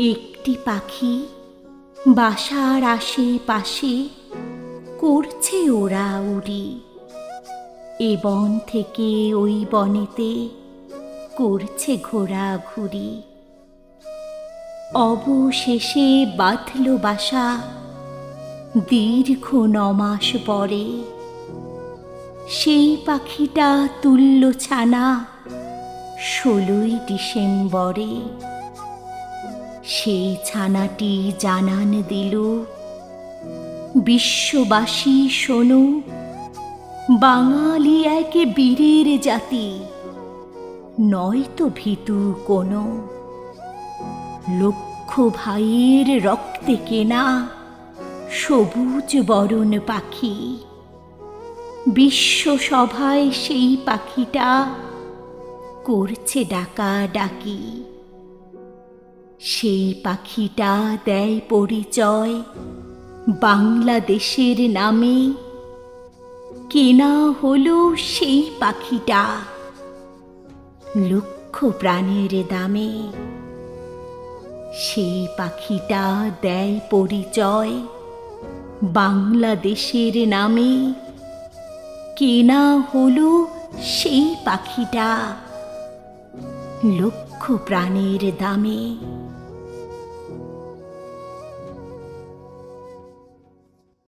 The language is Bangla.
একটি পাখি বাসার আশেপাশে করছে ওরা উড়ি। এ বন থেকে ওই বনেতে করছে ঘোরাঘুরি। অবশেষে বাঁধল বাসা দীর্ঘ নমাস পরে। সেই পাখিটা তুল্য ছানা ষোলোই ডিসেম্বরে। সেই ছানাটি জানান দিল, বিশ্ববাসী শোনো, বাঙালি এক বীরের জাতি, নয়তো ভীতু কোনো। লক্ষ ভাইয়ের রক্তে কেনা সবুজ বরণ পাখি। বিশ্বসভায় সেই পাখিটা করছে ডাকা ডাকি সেই পাখিটা দেয় পরিচয় বাংলাদেশের নামে। কেনা হলো সেই পাখিটা লক্ষ প্রাণের দামে। সেই পাখিটা দেয় পরিচয় বাংলাদেশের নামে। কেনা হলো সেই পাখিটা লক্ষ প্রাণের দামে।